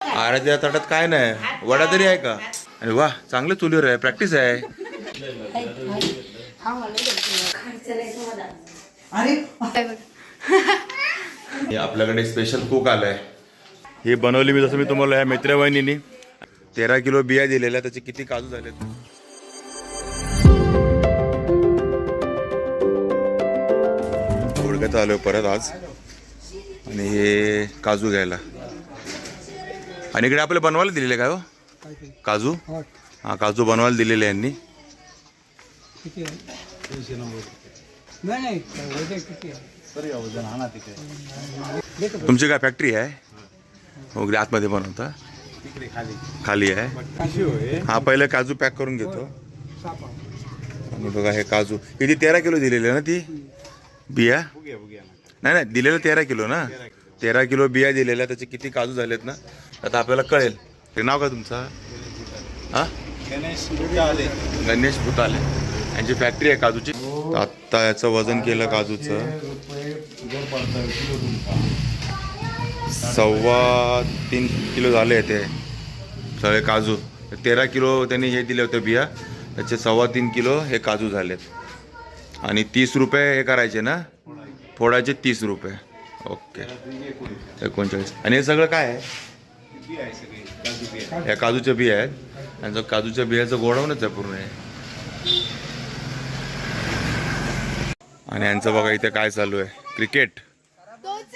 आराध्या ताटात काय नाही. वडा तरी आहे का? अरे वा चांगलं चुलीवर आहे प्रॅक्टिस आहे. हे आपल्याकडे स्पेशल कुक आलाय. हे बनवली मी जसं मी तुम्हाला ह्या मित्रवाहिनीनी तेरा किलो बिया दिलेल्या त्याचे किती काजू झालेत? ओळखत आलोय परत आज. आणि हे काजू घ्यायला. आणि इकडे आपल्याला बनवायला दिलेले काय हो? काजू? हा. काजू बनवायला दिलेले यांनी. तुमची काय फॅक्टरी आहे? हो इकडे आतमध्ये बनवता. खाली आहे. हा पहिले काजू पॅक करून घेतो. आणि बघा हे काजू. किती तेरा किलो दिलेले ना ती? बिया? नाही नाही दिलेलं तेरा किलो ना. तेरा किलो बिया दिलेल्या त्याचे किती काजू झालेत ना? आता आपल्याला कळेल. ते नाव का तुमचं? हा? गणेश भूताले यांची फॅक्टरी आहे काजूची. आत्ता याचं वजन केलं काजूचं. सव्वा तीन किलो झाले ते. सगळे काजू. तेरा किलो त्यांनी हे दिले होते बिया. त्याचे सव्वा तीन किलो हे काजू झालेत. आणि तीस रुपये हे करायचे ना? फोडायचे तीस रुपये. ओके. एकोणचाळीस. आणि हे सगळं काय आहे? या काजूच्या बिया आहेत. आणि जो काजूच्या बियाचं गोडवणच आहे पूर्ण आणि यांचं बघा इथे काय चालू आहे. क्रिकेट.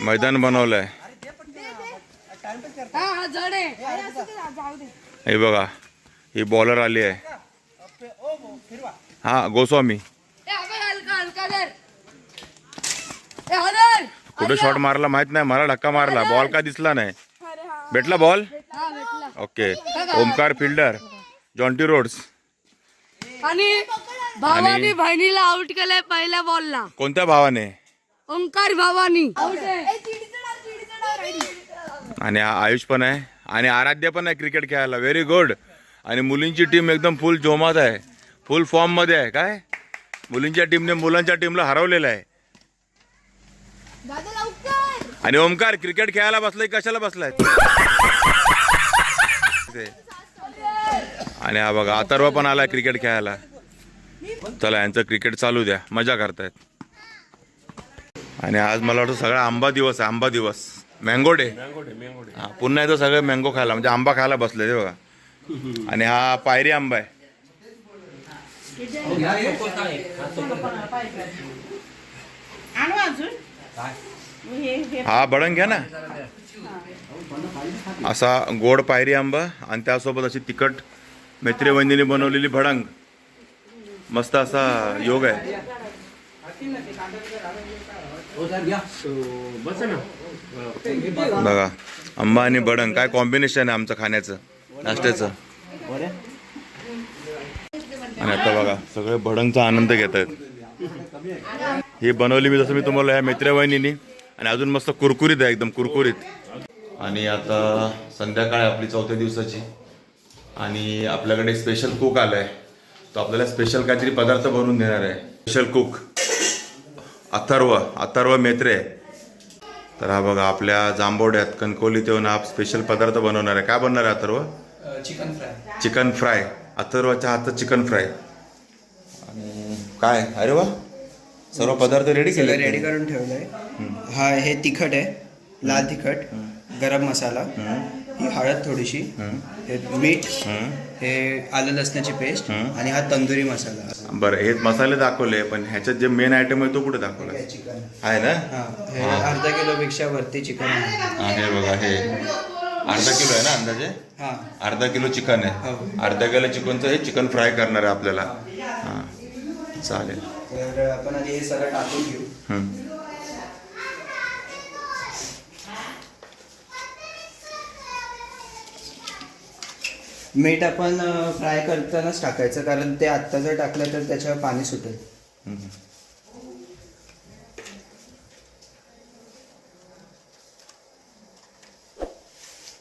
मैदान बनवलं आहे हा हा हे बघा ही बॉलर आली आहे. हा गोस्वामी. ए अबे हलका हलका कर ए हलर कुठे शॉट मारला माहीत नाही. मला धक्का मारला. बॉल का दिसला नाही. भेटला बॉल हा okay Omkar fielder Jonty Rhodes आणि भावानी बहिणीला आउट केलंय पहिल्या बॉलला कोणत्या भावाने? ओंकार भावानी. आणि आयुष पण आहे. आणि आराध्य पण आहे क्रिकेट खेळायला. व्हेरी गुड आणि मुलींची टीम एकदम फुल जोमात आहे. फुल फॉर्ममध्ये आहे. काय? मुलींच्या टीमने मुलांच्या टीमला हरवलेलं आहे. आणि ओमकार क्रिकेट खेळायला बसलाय कशाला बसलाय. आणि हा बघा अथर्व पण आलाय क्रिकेट खेळायला. चला यांचं क्रिकेट चालू द्या. मजा करतायत. आणि आज मला वाटतं सगळा आंबा दिवस आहे आंबा दिवस. मँगो डे हा पुन्हा येतो सगळे मँगो खायला म्हणजे आंबा खायला बसले ते बघा. आणि हा पायरी आंबा आहे. हा बडंग घ्या ना. असा गोड पायरी आंबा आणि त्यासोबत अशी तिखट मैत्रीवहिनीने बनवलेली भडंग. मस्त असा योग आहे. बघा आंबा आणि बडंग काय कॉम्बिनेशन आहे आमचं खाण्याचं नाश्त्याचं. आणि आता बघा सगळे भडंगचा आनंद घेत आहेत ही बनवली मी जसं मी तुम्हाला ह्या मित्रवाहिनीनी आणि अजून मस्त कुरकुरीत आहे एकदम कुरकुरीत. आणि आता संध्याकाळ आहे आपली चौथ्या दिवसाची. आणि आपल्याकडे स्पेशल कुक आलाय. तो आपल्याला स्पेशल काहीतरी पदार्थ बनवून देणार आहे. Special cook Atharva Atharva Maitre. तर हा बघा आपल्या जांभोड्यात कणकोलीत येऊन हा स्पेशल पदार्थ बनवणार आहे. काय बनणार आहे Atharva? Chicken fry. Chicken fry. अथर्वाच्या हातचं चिकन फ्राय. आणि काय? अरे वा. सर्व पदार्थ रेडी केले रेडी करून ठेवलंय. हा हे तिखट आहे लाल तिखट गरम मसाला ही हळद थोडीशी हे मीठ हे आलं लसणाची पेस्ट आणि हा तंदुरी मसाला. बरं हे मसाले दाखवले पण ह्याच्यात जे मेन आयटम आहे तो कुठे दाखवला? आहे ना? हा हे अर्धा किलो पेक्षा वरती चिकन आहे. बघा हे. अर्धा किलो आहे ना अंदाजे? हा. अर्धा किलो चिकन आहे. हो. अर्धा किलो चिकनचं हे चिकन फ्राय करणार आहे आपल्याला. हां. चालेल. तर आपण आधी हे सगळं टाकून घेऊ. मीठ आपण फ्राय करतानाच टाकायचं कारण ते आत्ता जर टाकलं तर त्याच्यावर पाणी सुटेल.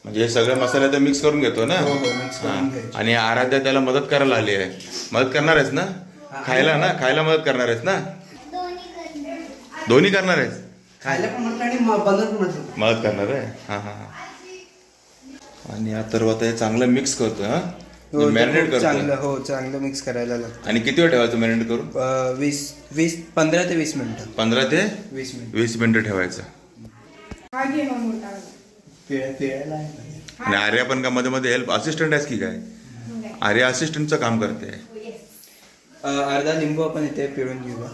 म्हणजे हे सगळे मसाले तर मिक्स करून घेतो ना? हो, हो. आणि आराध्या त्याला मदत करायला आली आहे. मदत करणार आहेस ना? खायला ना? खायला मदत करणार आहेस ना? दोन्ही करणार आहेस? खायला पण म्हटलं आणि म्हटलं मदत. करणार आहे? हां हां हां. आणि आता आता हे चांगलं मिक्स करतोय हा? हो, मॅरिनेट खूप करतोय? चांगलं हो चांगलं मिक्स करायला लागतं आणि किती वेळ ठेवायचं मॅरिनेट करून? अं, वीस वीस पंधरा ते वीस मिनिटं. पंधरा ते वीस मिनिटं. वीस मिनिटं ठेवायचं. पिळा पिळायला आहे. ना. आणि आर्या पण का मध्ये मध्ये हेल्प असिस्टंट आहेस की काय? आर्या असिस्टंटचं काम करते. अर्धा लिंबू आपण इथे पिळून घेऊया.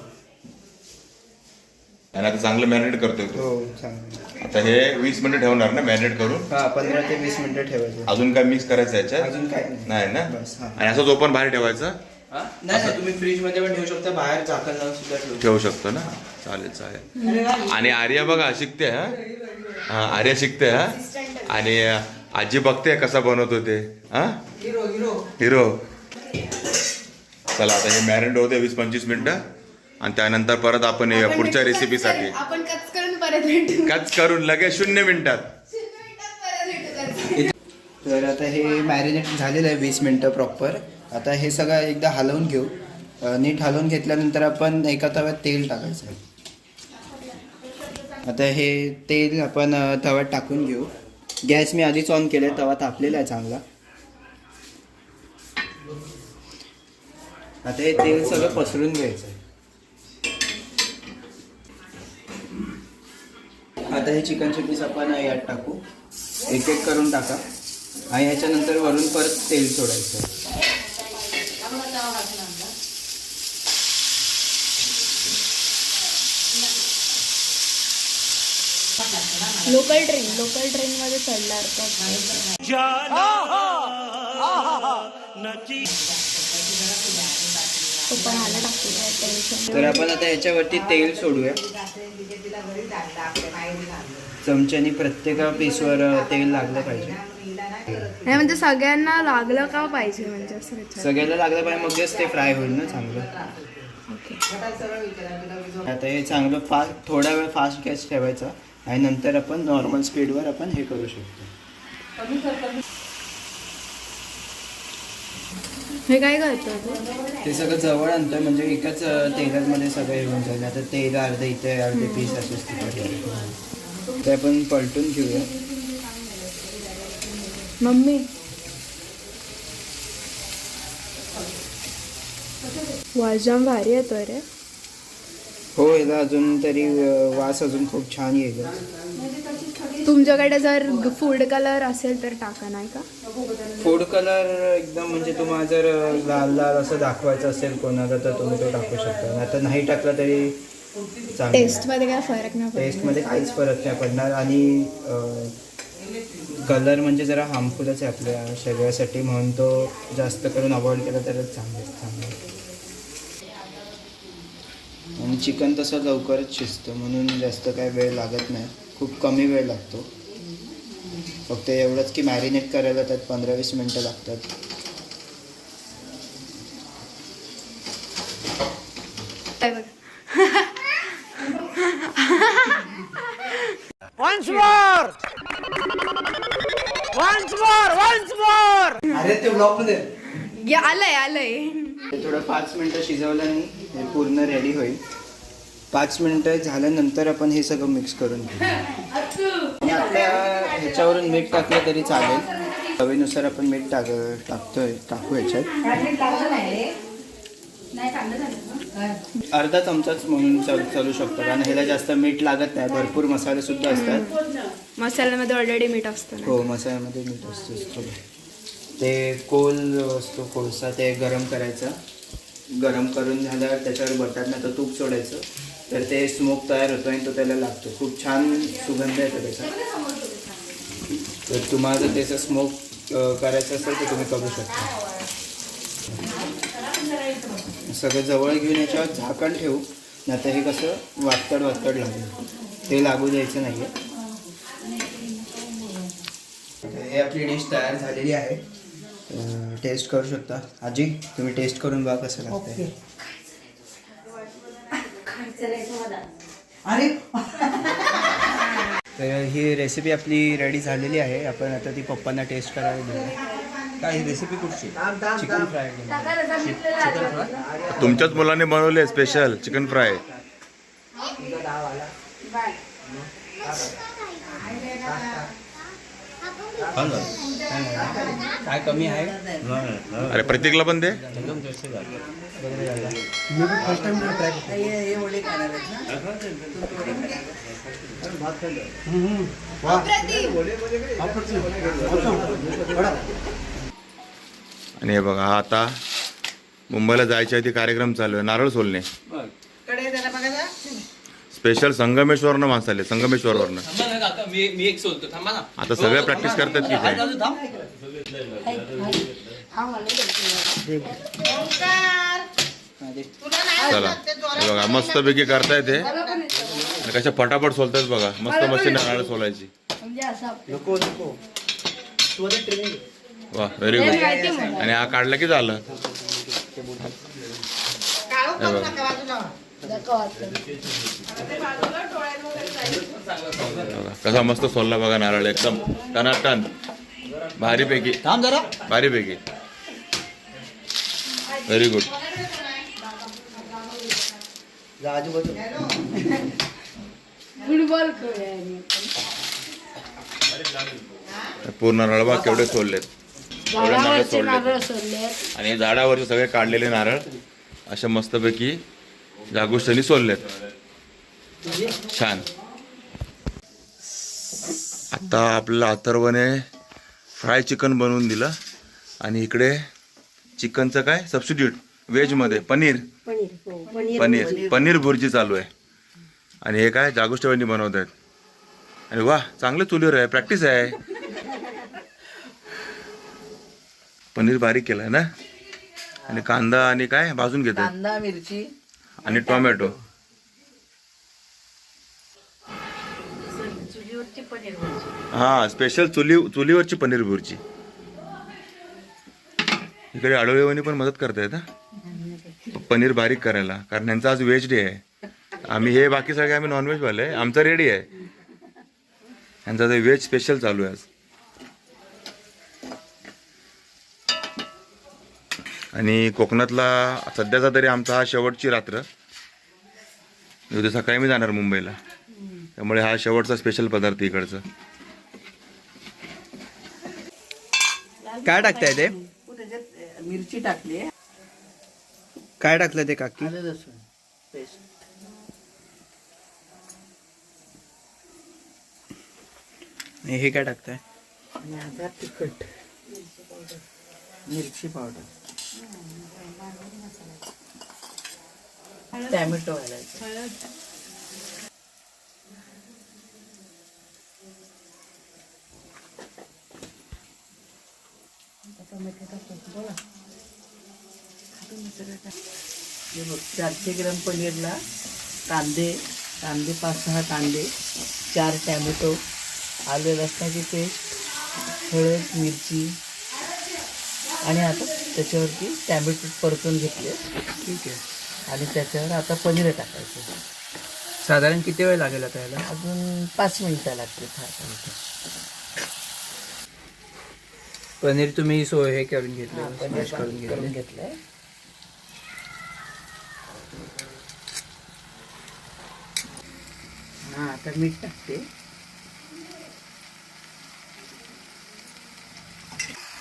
आणि आता चांगलं मॅरिनेट करतोय तो. हो चांगलं. आता हे वीस मिनिटं ठेवणार ना मॅरिनेट करून? हा पंधरा ते वीस मिनिटं ठेवायचं. अजून काय मिक्स करायचं याच्यात? अजून काय नाही. नाही ना? बस, हा. आणि असंच ओपन बाहेर ठेवायचं? हा? नाही नाही, तुम्ही फ्रीजमध्ये पण ठेवू शकता बाहेर झाकण लावून सुद्धा ठेवू शकता. ठेवू शकतो ना? चालेल चालेल. आणि आर्या बघा शिकते हा? हा आर्या शिकते हा? आणि आजी बघते कसा बनवतो ते हा? Hero hero. हिरो. चला आता हे मॅरिनेट होते वीस पंचवीस मिनिटं. आणि त्यानंतर परत आपण हे पुढच्या रेसिपीसाठी आपण कच करून परत भेटू. कच करून लगेच शून्य मिनिटात. तर आता हे मॅरिनेट झालेलं आहे वीस मिनटं प्रॉपर आता हे सगळं एकदा हलवून घेऊ. अ, नीट हलवून घेतल्यानंतर आपण एका तव्यात तेल टाकायचं आता हे तेल आपण अ, तव्यात टाकून घेऊ. गॅस मी आधीच ऑन केलं तवा तापलेला आहे चांगला. आता हे तेल सगळं पसरून घ्यायचं आहे आता हे चिकनचे पीस आपण यात टाकू. एक एक करून टाका. आणि याच्यानंतर वरून परत तेल सोडायचं. लोकल ट्रेन लोकल ट्रेन मध्ये टाकतो टेन्शन तर आपण आता याच्यावरती तेल सोडूया. चमच्यानी प्रत्येक पीसवर तेल लागलं पाहिजे. नाही म्हणजे सगळ्यांना लागलं का पाहिजे म्हणजे असं सगळ्याला लागलं पाहिजे मगच ते फ्राय होईल ना चांगलं. आता हे चांगलं फास्ट थोडा वेळ फास्ट गॅस ठेवायचा आणि नंतर आपण नॉर्मल स्पीडवर आपण हे करू शकतो. हे काय करतो तू ते सगळं जवळ आणतोय म्हणजे एकाच तेलामध्ये सगळं होऊन जाईल. आता तेल अर्धे इथे अर्धे पीस असेच तिकडे ते आपण पलटून घेऊया. मम्मी. वाजाम भारी येतोय रे. हो याला अजून तरी वास अजून खूप छान येईल. तुमच्याकडे जर फूड कलर असेल तर टाका नाही का? फूड कलर एकदम म्हणजे तुम्हाला जर लाल लाल असं दाखवायचं असेल कोणाला तर तुम्ही तो टाकू शकता. आता नाही टाकला तरी चांगलं. टेस्टमध्ये काय फरक नाही. टेस्टमध्ये काहीच फरक नाही पडणार. आणि कलर म्हणजे जरा हार्मफुलच आहे आपल्या शरीरासाठी म्हणून तो जास्त करून अवॉइड केला तरच चांगलं चांगलं. आणि चिकन तसं लवकरच शिजतं म्हणून जास्त काय वेळ लागत नाही. खूप कमी वेळ लागतो. फक्त एवढंच की मॅरिनेट करायला त्यात पंधरा वीस मिनटं लागतात. काय बघ. अरे ते आलंय आलंय. ते थोडं पाच मिनटं शिजवल्याने हे पूर्ण रेडी होईल. पाच मिनटं झाल्यानंतर आपण हे सगळं मिक्स करून घेऊ. आणि आता ह्याच्यावरून मीठ टाकलं तरी चालेल. चवीनुसार आपण मीठ टाक टाकतोय टाकू ह्याच्यात. अर्धा चमचाच म्हणून चाल चालू शकतो. कारण ह्याला जास्त मीठ लागत नाही. भरपूर मसाले सुद्धा असतात. मसाल्यामध्ये ऑलरेडी मीठ असतं हो मसाल्यामध्ये मीठ असतं ते कोल जो असतो कोळसा ते गरम करायचा. गरम करून झाल्यावर त्याच्यावर बटाट तर तूप सोडायचं. तर ते स्मोक तयार होतो आणि तो त्याला लागतो. खूप छान सुगंध येतो त्याचा. तर तुम्हाला जर त्याचा स्मोक करायचं असेल तर तुम्ही करू शकता. सगळं जवळ घेऊन याच्यावर झाकण ठेवू. नाही तर हे कसं वातड वातड लागेल. ते लागू द्यायचं नाही हे आपली डिश तयार झालेली आहे. टेस्ट करू शकता. आजी तुम्ही टेस्ट करून बघा कसं लागतं अरे. तर ही रेसिपी आपली रेडी झालेली आहे. आपण आता ती पप्पांना टेस्ट करायला देऊ काय ही रेसिपी कुठची? चिकन फ्राय चिकन फ्राय तुमच्याच मुलाने बनवले स्पेशल चिकन फ्राय काय कमी आहे अरे प्रतीकला पण दे. आणि हे बघा हा आता मुंबईला जायच्या आधी कार्यक्रम चालू आहे नारळ सोलणे. स्पेशल संगमेश्वरनं माणसं आले संगमेश्वरवरनं. मी मी एक सोलतो. थांबा ना. आता सगळे प्रॅक्टिस करतात की काय? हा चला. हे बघा मस्तपैकी करतायत हे आणि कशा फटाफट सोलतात बघा. मस्त मशीन नारळ सोलायची. म्हणजे असं नको नको. तू आता ट्रेनिंग वा व्हेरी हे गुड आणि हा काढला की झालं? हे बघा. कसा मस्त सोलला बघा नारळ एकदम. टनाटन. भारीपैकी. थांब जरा. भारीपैकी. Very good. पूर्ण नळबा केवढे सोललेत एवढे नारळ झाडावरचे सोडले नारळ सोडले आणि झाडावरचे सगळे काढलेले नारळ अशा मस्तपैकी जागोष्ठनी सोललेत छान. आता आपल्याला अथर्वने फ्राय चिकन बनवून दिलं. आणि इकडे चिकनचं काय? सबस्टिट्यूट व्हेजमध्ये पनीर. पनीर पनीर भुर्जी. चालू आहे. आणि हे काय? जागोष्ठवानी बनवत आहेत आणि वा चांगलं चुलीवर आहे. प्रॅक्टिस आहे. पनीर बारीक केलं ना? आणि कांदा आणि काय? भाजून घेतात कांदा मिरची. आणि टोमॅटो. हा स्पेशल चुली चुलीवरची पनीर भुर्जी इकडे आडोळेवानी पण मदत करतायत पनीर बारीक करायला कारण यांचा आज व्हेज डे आहे. आम्ही हे बाकी सगळे आम्ही नॉनव्हेज वाले आमचा रेडी आहे. यांचा व्हेज स्पेशल चालू आहे आज. आणि कोकणातला सध्याचा तरी आमचा हा शेवटची रात्र. उद्या सकाळी मी जाणार मुंबईला. त्यामुळे हा शेवटचा स्पेशल पदार्थ इकडचा. काय टाकताय ते? मिरची टाकली. काय टाकलं ते काकी? आलं लसूण पेस्ट हे काय टाकताय? तिखट. मिरची पावडर. टॅमॅटो घालायचं. हे बघ, चारशे ग्राम पनीरला कांदे कांदे पाच सहा कांदे चार टॅमॅटो आलं लसणाची पेस्ट हळद मिरची आणि आता त्याच्यावरती टॅमॅटो परतून घेतले. ठीक आहे. आणि त्याच्यावर आता पनीर टाकायचं. साधारण किती वेळ लागेल आता याला? अजून पाच मिनिटं लागते फार पनीर. तुम्ही सो हे करून घेतलं पनीर smash करून घेतलं. घेतलंय. हा आता मीठ टाकते.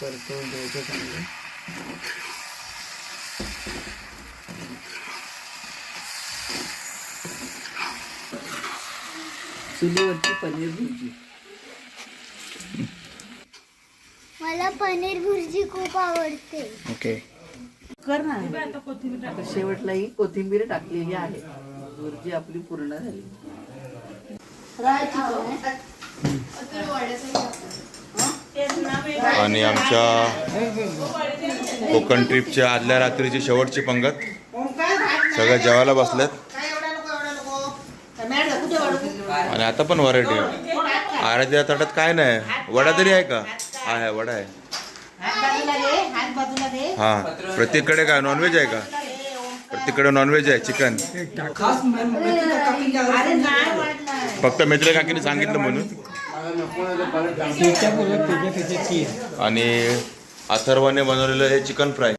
परतवून द्यायचं चांगलं. चुलीवरची पनीर भुर्जी. मला पनीर भुर्जी खूप आवडते. ओके. कर ना. आता शेवटला ही कोथिंबीर टाकलेली आहे. भुर्जी आपली पूर्ण झाली. आणि आमच्या कोकण ट्रिपच्या आदल्या रात्रीची शेवटची पंगत. सगळ्या जेवायला बसल्यात आणि आता पण व्हरायटी आराध्या ताटात काय नाही. वडा तरी आहे का? हा आहे वडा आहे. हा प्रत्येककडे काय? नॉनव्हेज आहे का? प्रत्येकडे नॉनव्हेज आहे चिकन फक्त मित्र काकीने सांगितलं म्हणून. आणि अथर्वाने बनवलेलं हे चिकन फ्राय.